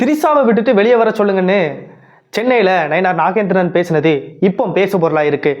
திரிசாவை விட்டுட்டு வெளியே வர சொல்லுங்கன்னு சென்னையில் நயனார் நாகேந்திரன் பேசினது இப்போ பேசு பொருளாக இருக்கு.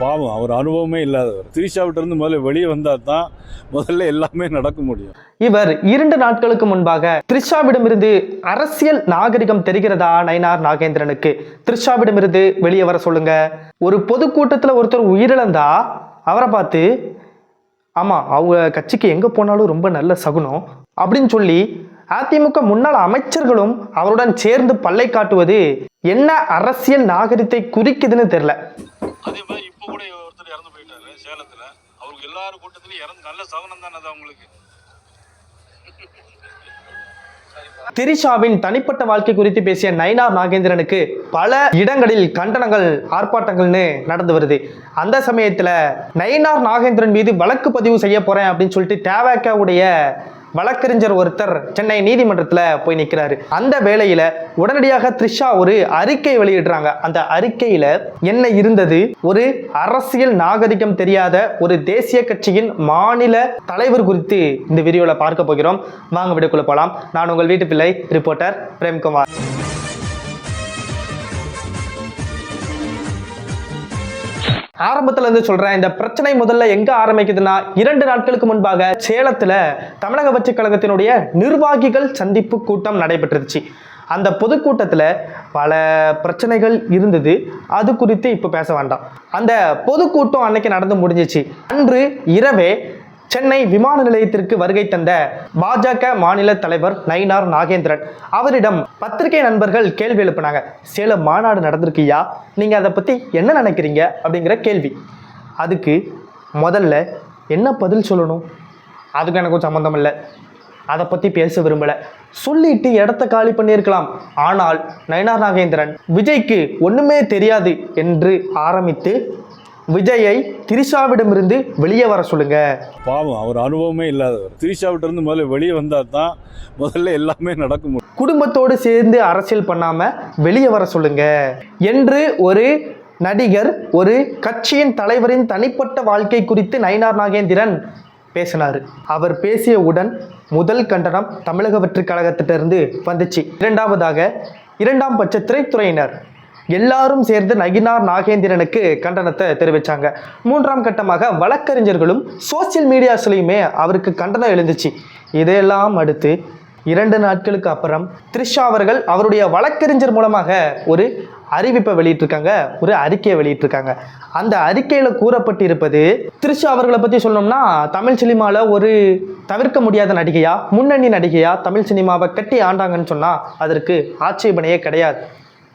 பாவம் அவர் அனுபவமே இல்லாதவர். திரிஷாவிட்ட இருந்து முதல்ல வெளியே வந்தால் தான் முதல்ல எல்லாமே நடக்க முடியும். இவர் இரண்டு நாட்களுக்கு முன்பாக த்ரிஷாவிடமிருந்து அரசியல் நாகரிகம் தெரிகிறதா நயனார் நாகேந்திரனுக்கு? த்ரிஷாவிடமிருந்து வெளியே வர சொல்லுங்க. ஒரு பொதுக்கூட்டத்தில் ஒருத்தர் உயிரிழந்தா அவரை பார்த்து ஆமாம் அவங்க கட்சிக்கு எங்கே போனாலும் ரொம்ப நல்ல சகுனம் அப்படின்னு சொல்லி அதிமுக முன்னாள் அமைச்சர்களும் அவருடன் சேர்ந்து பல்லை காட்டுவது என்ன அரசியல் நாகரிகத்தை குறிக்குதுன்னு தெரியல. அதே மாதிரி இப்போ கூட ஒருத்தர் இறந்து போயிட்டாரு சேலத்தில். அவருக்கு எல்லாரும் கூட்டத்திலையும் இறந்து நல்ல சகனம் தானே அது அவங்களுக்கு. திரிஷாவின் தனிப்பட்ட வாழ்க்கை குறித்து பேசிய நயினார் நாகேந்திரனுக்கு பல இடங்களில் கண்டனங்கள் ஆர்ப்பாட்டங்கள்னு நடந்து வருது. அந்த சமயத்துல நயினார் நாகேந்திரன் மீது வழக்கு பதிவு செய்ய போறேன் அப்படின்னு சொல்லிட்டு தேவக்காவுடைய வழக்கறிஞர் ஒருத்தர் சென்னை நீதிமன்றத்தில் போய் நிற்கிறாரு அந்த வேளையில உடனடியாக த்ரிஷா ஒரு அறிக்கை வெளியிடுறாங்க. அந்த அறிக்கையில என்ன இருந்தது? ஒரு அரசியல் நாகரிகம் தெரியாத ஒரு தேசிய கட்சியின் மாநில தலைவர் குறித்து இந்த வீடியோவில் பார்க்க போகிறோம். வாங்க விடுக்குள்ள போகலாம் நான் உங்கள் வீட்டு பிள்ளை ரிப்போர்ட்டர் பிரேம்குமார். ஆரம்பத்துல இருந்து சொல்றேன் இந்த பிரச்சனை முதல்ல எங்க ஆரம்பிக்குதுன்னா இரண்டு நாட்களுக்கு முன்பாக சேலத்துல தமிழக வெற்றிக் கழகத்தினுடைய நிர்வாகிகள் சந்திப்பு கூட்டம் நடைபெற்றுச்சு அந்த பொதுக்கூட்டத்தில் பல பிரச்சனைகள் இருந்தது. அது குறித்து இப்போ பேச வேண்டாம். அந்த பொதுக்கூட்டம் அன்னைக்கு நடந்து முடிஞ்சிச்சு. அன்று இரவே சென்னை விமான நிலையத்திற்கு வருகை தந்த பாஜக மாநில தலைவர் நயினார் நாகேந்திரன். அவரிடம் பத்திரிகை நண்பர்கள் கேள்வி எழுப்பினாங்க. சேலம் மாநாடு நடந்திருக்கியா? நீங்கள் அதை பற்றி என்ன நினைக்கிறீங்க? அப்படிங்கிற கேள்வி. அதுக்கு முதல்ல என்ன பதில் சொல்லணும்? அதுக்கு எனக்கும் சம்மந்தம் இல்லை. அதை பற்றி பேச விரும்பலை. சொல்லிட்டு இடத்த காலி பண்ணியிருக்கலாம். ஆனால் நயனார் நாகேந்திரன் விஜய்க்கு ஒன்றுமே தெரியாது என்று ஆரம்பித்து விஜயை திரிஷாவிடமிருந்து வெளியே வர சொல்லுங்க. பாவம் அவர் அனுபவமே இல்லாதவர். திரிஷாவிட்ட இருந்து முதல்ல வெளியே வந்தால் தான் முதல்ல எல்லாமே நடக்க முடியும் குடும்பத்தோடு சேர்ந்து அரசியல் பண்ணாம வெளியே வர சொல்லுங்க. என்று ஒரு நடிகர் ஒரு கட்சியின் தலைவரின் தனிப்பட்ட வாழ்க்கை குறித்து நயினார் நாகேந்திரன் பேசினார். அவர் பேசியவுடன் முதல் கண்டனம் தமிழக வெற்றிக் கழகத்திட்டிருந்து வந்துச்சு. இரண்டாவதாக இரண்டாம் பட்ச திரைத்துறையினர் எல்லாரும் சேர்ந்து நகினார் நாகேந்திரனுக்கு கண்டனத்தை தெரிவித்தாங்க மூன்றாம் கட்டமாக வழக்கறிஞர்களும் சோசியல் மீடியாஸ்லையுமே அவருக்கு கண்டனம் எழுந்துச்சு. இதையெல்லாம் அடுத்து இரண்டு நாட்களுக்கு அப்புறம் த்ரிஷா அவர்கள் அவருடைய வழக்கறிஞர் மூலமாக ஒரு அறிவிப்பை வெளியிட்டிருக்காங்க ஒரு அறிக்கையை வெளியிட்டிருக்காங்க. அந்த அறிக்கையில் கூறப்பட்டிருப்பது த்ரிஷா அவர்களை பற்றி சொல்லணும்னா தமிழ் சினிமாவில் ஒரு தவிர்க்க முடியாத நடிகையா முன்னணி நடிகையா தமிழ் சினிமாவை கட்டி ஆண்டாங்கன்னு சொன்னால் அதற்கு ஆட்சேபனையே கிடையாது.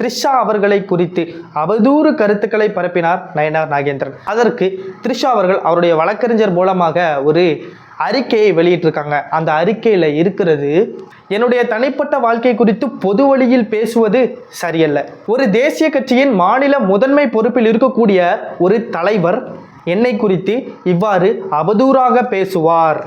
த்ரிஷா அவர்களை குறித்து அவதூறு கருத்துக்களை பரப்பினார் நயனார் நாகேந்திரன். அதற்கு த்ரிஷா அவர்கள் அவருடைய வழக்கறிஞர் மூலமாக ஒரு அறிக்கையை வெளியிட்டிருக்காங்க. அந்த அறிக்கையில் இருக்கிறது என்னுடைய தனிப்பட்ட வாழ்க்கை குறித்து பொது வழியில் பேசுவது சரியல்ல. ஒரு தேசிய கட்சியின் மாநில முதன்மை பொறுப்பில் இருக்கக்கூடிய ஒரு தலைவர் என்னை குறித்து இவ்வாறு அவதூறாக பேசுவார்.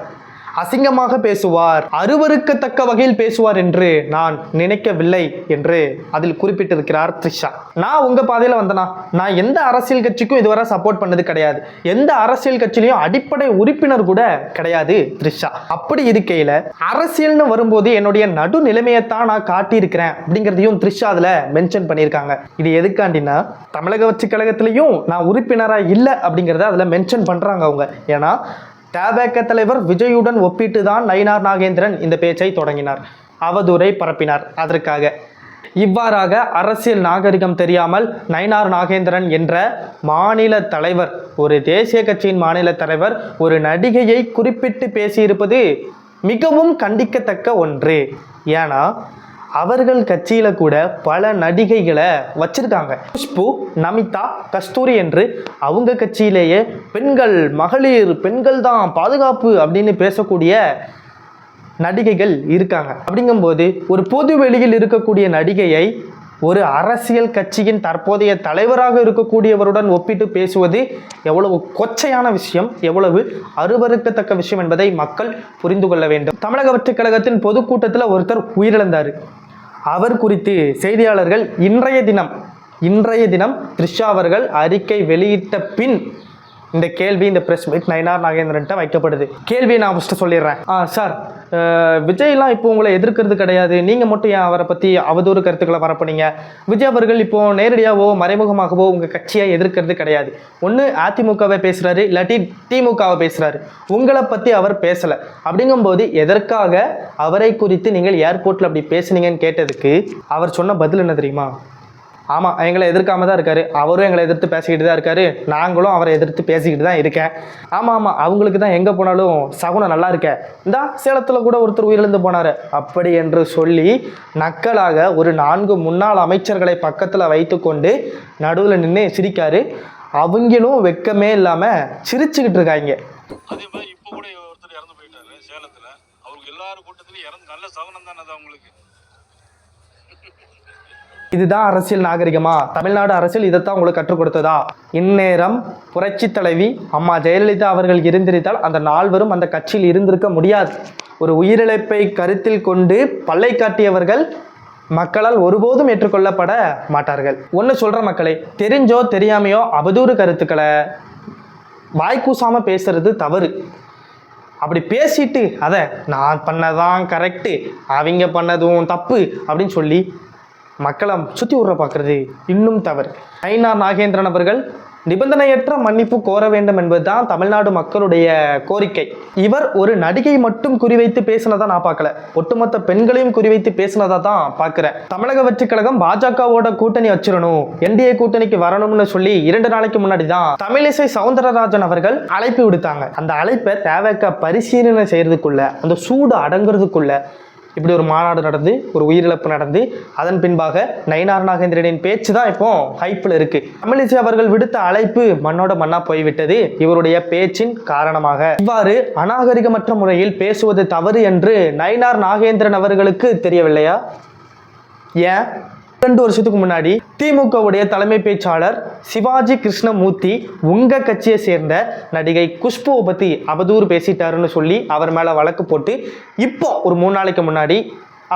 அசிங்கமாக பேசுவார் அருவருக்கத்தக்க வகையில் பேசுவார் என்று நான் நினைக்கவில்லை என்று அதில் குறிப்பிட்டிருக்கிறார் த்ரிஷா. நான் உங்க பாதையில வந்தனா? நான் எந்த அரசியல் கட்சிக்கும் இதுவரை சப்போர்ட் பண்ணது கிடையாது. எந்த அரசியல் கட்சியிலையும் அடிப்படை உறுப்பினர் கூட கிடையாது த்ரிஷா. அப்படி இருக்கையில அரசியல்னு வரும்போது என்னுடைய நடு நிலைமையைத்தான் நான் காட்டியிருக்கிறேன் அப்படிங்கிறதையும் த்ரிஷா அதுல மென்ஷன் பண்ணியிருக்காங்க. இது எதுக்காண்டினா தமிழக வச்சு கழகத்திலையும் நான் உறுப்பினரா இல்லை அப்படிங்கிறத அதுல மென்ஷன் பண்றாங்க அவங்க. ஏன்னா தபக தலைவர் விஜயுடன் ஒப்பிட்டு தான் நயினார் நாகேந்திரன் இந்த பேச்சை தொடங்கினார். அவதூறை பரப்பினார். அதற்காக இவ்வாறாக அரசியல் நாகரிகம் தெரியாமல் நயினார் நாகேந்திரன் என்ற மாநில தலைவர் ஒரு தேசிய கட்சியின் மாநில தலைவர் ஒரு நடிகையை குறிப்பிட்டு பேசியிருப்பது மிகவும் கண்டிக்கத்தக்க ஒன்று. ஏன்னா அவர்கள் கட்சியில கூட பல நடிகைகளை வச்சிருக்காங்க. குஷ்பு நமிதா கஸ்தூரி என்று அவங்க கட்சியிலேயே பெண்கள் மகளிர் பெண்கள் தான் பாதுகாப்பு அப்படின்னு பேசக்கூடிய நடிகைகள் இருக்காங்க. அப்படிங்கும்போது ஒரு பொது வெளியில் இருக்கக்கூடிய நடிகையை ஒரு அரசியல் கட்சியின் தற்போதைய தலைவராக இருக்கக்கூடியவருடன் ஒப்பிட்டு பேசுவது எவ்வளவு கொச்சையான விஷயம் எவ்வளவு அருவருக்கத்தக்க விஷயம் என்பதை மக்கள் புரிந்து கொள்ள வேண்டும். தமிழக வெற்றிக் கழகத்தின் பொதுக்கூட்டத்தில் ஒருத்தர் உயிரிழந்தார். அவர் குறித்து செய்தியாளர்கள் இன்றைய தினம் இன்றைய தினம் த்ரிஷா அவர்கள் அறிக்கை வெளியிட்ட பின் இந்த கேள்வி இந்த பிரஸ் மீட் நயனார் நாகேந்திரன்ட்ட வைக்கப்படுது. கேள்வியை நான் ஃபஸ்ட்டு சொல்லிடுறேன். ஆ சார் விஜய்லாம் இப்போ உங்களை எதிர்க்கிறது கிடையாது. நீங்கள் மட்டும் ஏன் அவரை பற்றி அவதூறு கருத்துக்களை வரப்போனீங்க விஜய் அவர்கள் இப்போ நேரடியாகவோ மறைமுகமாகவோ உங்கள் கட்சியை எதிர்க்கிறது கிடையாது. ஒன்று அதிமுகவை பேசுகிறாரு இல்லாட்டி திமுகவை பேசுகிறாரு உங்களை பற்றி அவர் பேசலை. அப்படிங்கும்போது எதற்காக அவரை குறித்து நீங்கள் ஏர்போர்ட்டில் அப்படி பேசுனீங்கன்னு கேட்டதுக்கு அவர் சொன்ன பதில் என்ன தெரியுமா? ஆமாம் எங்களை எதிர்க்காம தான் இருக்காரு. அவரும் எங்களை எதிர்த்து பேசிக்கிட்டு தான் இருக்காரு. நாங்களும் அவரை எதிர்த்து பேசிக்கிட்டு தான் இருக்கேன். ஆமாம் ஆமாம் அவங்களுக்கு தான் எங்கே போனாலும் சகுனம் நல்லா இருக்க. இந்தா சேலத்தில் கூட ஒருத்தர் உயிரிழந்து போனார். அப்படி என்று சொல்லி நக்கலாக ஒரு நான்கு முன்னாள் அமைச்சர்களை பக்கத்தில் வைத்துக்கொண்டு நடுவில் நின்று சிரிக்காரு. அவங்களும் வெக்கமே இல்லாமல் சிரிச்சுக்கிட்டு இருக்காங்க. அதே மாதிரி இப்போ கூட ஒருத்தர் இறந்து போயிட்டாரு சேலத்தில். அவருக்கு எல்லாரும் கூட்டத்திலையும் இறந்து நல்ல சகுனம் தானே அவங்களுக்கு. இதுதான் அரசியல் நாகரிகமா? தமிழ்நாடு அரசியல் இதைத்தான் உங்களுக்கு கற்றுக் கொடுத்ததா? இந்நேரம் புரட்சி தலைவி அம்மா ஜெயலலிதா அவர்கள் இருந்திருந்தால் அந்த நால்வரும் அந்த கட்சியில் இருந்திருக்க முடியாது. ஒரு உயிரிழப்பை கருத்தில் கொண்டு பல்லை காட்டியவர்கள் மக்களால் ஒருபோதும் ஏற்றுக்கொள்ளப்பட மாட்டார்கள். ஒன்று சொல்கிற மக்களை தெரிஞ்சோ தெரியாமையோ அவதூறு கருத்துக்களை வாய்க்கூசாம பேசுறது தவறு. அப்படி பேசிட்டு அதை நான் பண்ணதான் கரெக்டு அவங்க பண்ணதும் தப்பு அப்படின்னு சொல்லி மக்களை சுற்றி விட்ற பார்க்குறது இன்னும் தவறு. ஐநார் நாகேந்திரன் அவர்கள் நிபந்தனையற்ற மன்னிப்பு கோர வேண்டும் என்பதுதான் தமிழ்நாடு மக்களுடைய கோரிக்கை. இவர் ஒரு நடிகை மட்டும் குறிவைத்து பேசினதா நான் பார்க்கல. ஒட்டுமொத்த பெண்களையும் குறிவைத்து பேசினதா தான் பார்க்குறேன். தமிழக வெற்றிக் கழகம் பாஜகவோட கூட்டணி வச்சிடணும் என்டிஏ கூட்டணிக்கு வரணும்னு சொல்லி இரண்டு நாளைக்கு முன்னாடி தான் தமிழிசை சவுந்தரராஜன் அவர்கள் அழைப்பு விடுத்தாங்க. அந்த அழைப்பை தேவைக்க பரிசீலனை செய்யறதுக்குள்ள அந்த சூடு அடங்குறதுக்குள்ள இப்படி ஒரு மாநாடு நடந்து ஒரு உயிரிழப்பு நடந்து அதன் பின்பாக நயினார் நாகேந்திரனின் பேச்சு தான் இப்போ ஹைப்பில் இருக்கு. தமிழிசை அவர்கள் விடுத்த அழைப்பு மண்ணோட மண்ணா போய்விட்டது. இவருடைய பேச்சின் காரணமாக. இவ்வாறு அநாகரிகமற்ற முறையில் பேசுவது தவறு என்று நயினார் நாகேந்திரன் அவர்களுக்கு தெரியவில்லையா? ஏன்? ரெண்டு வருஷத்துக்கு முன்னாடி திமுகவுடைய தலைமை பேச்சாளர் சிவாஜி கிருஷ்ணமூர்த்தி உங்க கட்சியை சேர்ந்த நடிகை குஷ்புவை பத்தி அவதூறு பேசிட்டாருன்னு சொல்லி அவர் மேல வழக்கு போட்டு இப்போ ஒரு மூணு நாளைக்கு முன்னாடி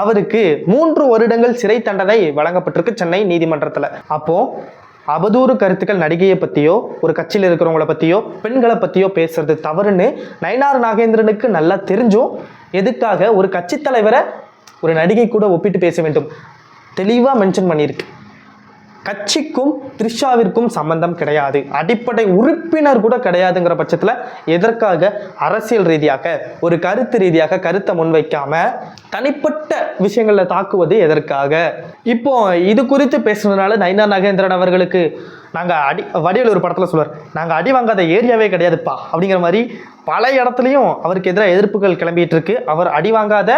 அவருக்கு மூன்று வருடங்கள் சிறை தண்டனை வழங்கப்பட்டிருக்கு சென்னை நீதிமன்றத்தில். அப்போ அவதூறு கருத்துக்கள் நடிகையை பற்றியோ ஒரு கட்சியில் இருக்கிறவங்கள பற்றியோ பெண்களை பற்றியோ பேசுறது தவறுன்னு நயனார் நாகேந்திரனுக்கு நல்லா தெரிஞ்சும் எதுக்காக ஒரு கட்சி தலைவரை ஒரு நடிகை கூட ஒப்பிட்டு பேச வேண்டும். தெளிவாக மென்ஷன் பண்ணியிருக்கு. கட்சிக்கும் த்ரிஷாவிற்கும் சம்பந்தம் கிடையாது. அடிப்படை உறுப்பினர் கூட கிடையாதுங்கிற பட்சத்தில் எதற்காக? அரசியல் ரீதியாக ஒரு கருத்து ரீதியாக கருத்தை முன்வைக்காம தனிப்பட்ட விஷயங்களில் தாக்குவது எதற்காக? இப்போ இது குறித்து பேசுனதுனால நைனா நாகேந்திரன் அவர்களுக்கு நாங்கள் அடி வடிவேல் ஒரு படத்தில் சொல்வார் நாங்கள் அடி வாங்காத ஏரியாவே கிடையாதுப்பா அப்படிங்கிற மாதிரி பல இடத்துலையும் அவருக்கு எதிராக எதிர்ப்புகள் கிளம்பிட்டு இருக்கு. அவர் அடி வாங்காத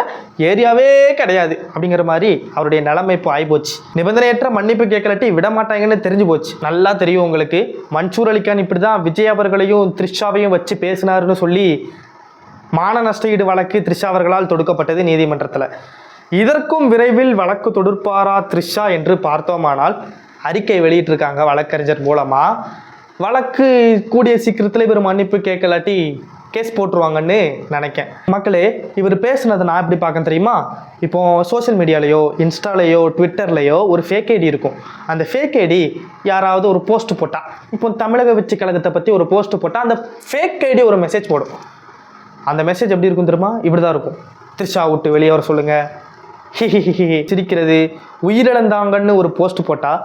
ஏரியாவே கிடையாது அப்படிங்கிற மாதிரி அவருடைய நிலைமை இப்போ ஆகிப்போச்சு நிபந்தனையற்ற மன்னிப்பு கேட்கலாட்டி விட மாட்டாங்கன்னு தெரிஞ்சு போச்சு. நல்லா தெரியும் உங்களுக்கு. மன்சூர் அலிகான் இப்படி தான் விஜய் அவர்களையும் த்ரிஷாவையும் வச்சு பேசினாருன்னு சொல்லி மான நஷ்டஈடு வழக்கு த்ரிஷா அவர்களால் தொடுக்கப்பட்டது நீதிமன்றத்தில். இதற்கும் விரைவில் வழக்கு தொடுப்பாரா த்ரிஷா என்று பார்த்தோமானால் அறிக்கை வெளியிட்டிருக்காங்க வழக்கறிஞர் மூலமாக வழக்கு கூடிய சீக்கிரத்தில் இவர் மன்னிப்பு கேட்கலாட்டி கேஸ் போட்டுருவாங்கன்னு நினைக்கேன். மக்களே இவர் பேசுனதை நான் எப்படி பார்க்க தெரியுமா? இப்போ சோஷியல் மீடியாலேயோ இன்ஸ்டாலேயோ ட்விட்டர்லேயோ ஒரு ஃபேக் ஐடி இருக்கும். அந்த ஃபேக் ஐடி யாராவது ஒரு போஸ்ட் போட்டால் இப்போ தமிழக வெற்றி கழகத்தை பற்றி ஒரு போஸ்ட் போட்டால் அந்த ஃபேக் ஐடி ஒரு மெசேஜ் போடும். அந்த மெசேஜ் எப்படி இருக்கும் தெரியுமா? இப்படி தான் இருக்கும். த்ரிஷா விட்டு வெளியே வர சொல்லுங்கள் சிரிக்கிறது உயிரிழந்தாங்கன்னு ஒரு போஸ்ட் போட்டால்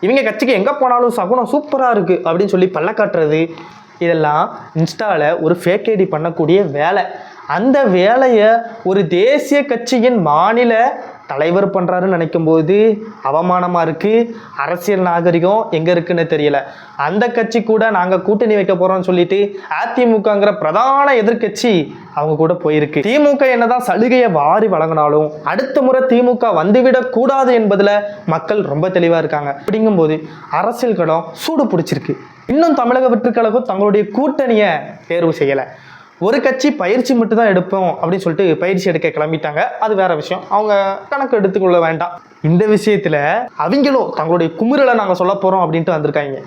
இவங்க கட்சிக்கு எங்கே போனாலும் சகுனம் சூப்பராக இருக்குது அப்படின்னு சொல்லி பல்ல காட்டுறது இதெல்லாம் இன்ஸ்டாவில் ஒரு ஃபேக் ஐடி பண்ணக்கூடிய வேலை. அந்த வேலையை ஒரு தேசிய கட்சியின் மாநில தலைவர் பண்ணுறாருன்னு நினைக்கும்போது அவமானமாக இருக்குது அரசியல் நாகரிகம் எங்கே இருக்குன்னு தெரியல. அந்த கட்சி கூட நாங்கள் கூட்டணி வைக்க போகிறோம்னு சொல்லிட்டு அதிமுகங்கிற பிரதான எதிர்க்கட்சி அவங்க கூட போயிருக்கு. திமுக என்னதான் சலுகையை வாரி வழங்கினாலும் அடுத்த முறை திமுக வந்துவிடக் கூடாது என்பதில் மக்கள் ரொம்ப தெளிவாக இருக்காங்க. அப்படிங்கும்போது அரசியல் களம் சூடு பிடிச்சிருக்கு. இன்னும் தமிழக வெற்றுக்கழகம் தங்களுடைய கூட்டணியை தேர்வு செய்யலை. ஒரு கட்சி பயிற்சி மட்டும் தான் எடுப்போம் அப்படின்னு சொல்லிட்டு பயிற்சி எடுக்க கிளம்பிட்டாங்க. அது வேற விஷயம். அவங்க கணக்கு எடுத்துக்கொள்ள வேண்டாம். இந்த விஷயத்துல அவங்களும் தங்களுடைய குமுறலை நாங்கள் சொல்ல போறோம் அப்படின்ட்டு வந்திருக்காங்க.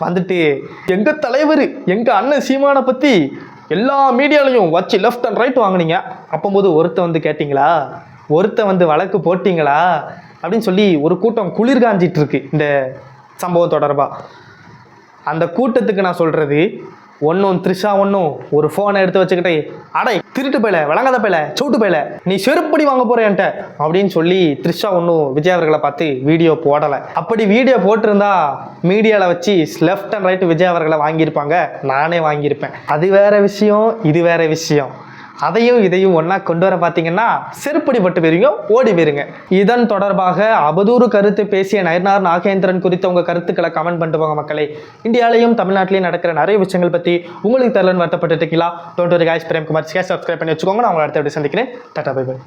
வந்துட்டு எங்க தலைவர் எங்க அண்ணன் சீமானை பத்தி எல்லா மீடியாலையும் வச்சு லெஃப்ட் அண்ட் ரைட் வாங்குனீங்க. அப்போது ஒருத்தன் வந்து கேட்டிங்களா? ஒருத்தன் வந்து வழக்கு போட்டிங்களா? அப்படின்னு சொல்லி ஒரு கூட்டம் குளிர் காஞ்சிட்டு இருக்கு இந்த சம்பவம் தொடர்பாக அந்த கூட்டத்துக்கு நான் சொல்கிறது ஒன்றும் த்ரிஷா ஒன்றும் ஒரு ஃபோனை எடுத்து வச்சுக்கிட்டே அடை திருட்டு போயில விளங்காத போயில சவுட்டு போயில நீ செருப்படி வாங்க போறேன்ட்ட அப்படின்னு சொல்லி த்ரிஷா ஒன்றும் விஜய் அவர்களை பார்த்து வீடியோ போடலை. அப்படி வீடியோ போட்டிருந்தா மீடியாவில் வச்சு லெஃப்ட் அண்ட் ரைட் விஜய் அவர்களை வாங்கியிருப்பாங்க நானே வாங்கியிருப்பேன். அது வேற விஷயம் இது வேற விஷயம். அதையும் இதையும் ஒன்றா கொண்டு வர பார்த்தீங்கன்னா செருப்படி பட்டு போயிருங்க ஓடி போயிருங்க இதன் தொடர்பாக அவதூறு கருத்து பேசிய நயனார் நாகேந்திரன் குறித்த உங்கள் கருத்துக்களை கமெண்ட் பண்ணிட்டு போங்க மக்களே. இந்தியாலையும் தமிழ்நாட்டிலையும் நடக்கிற நிறைய விஷயங்கள் பற்றி உங்களுக்கு தெரியலன்னு வருத்தப்பட்டு இருக்கீங்களா? டோன்ட் ஒரு காய்ஸ் பிரேம்குமார். சப்ஸ்கிரைப் பண்ணி வச்சுக்கோங்க. நான் உங்களை அடுத்த வீடியோ சந்திக்கிறேன். Tata bye by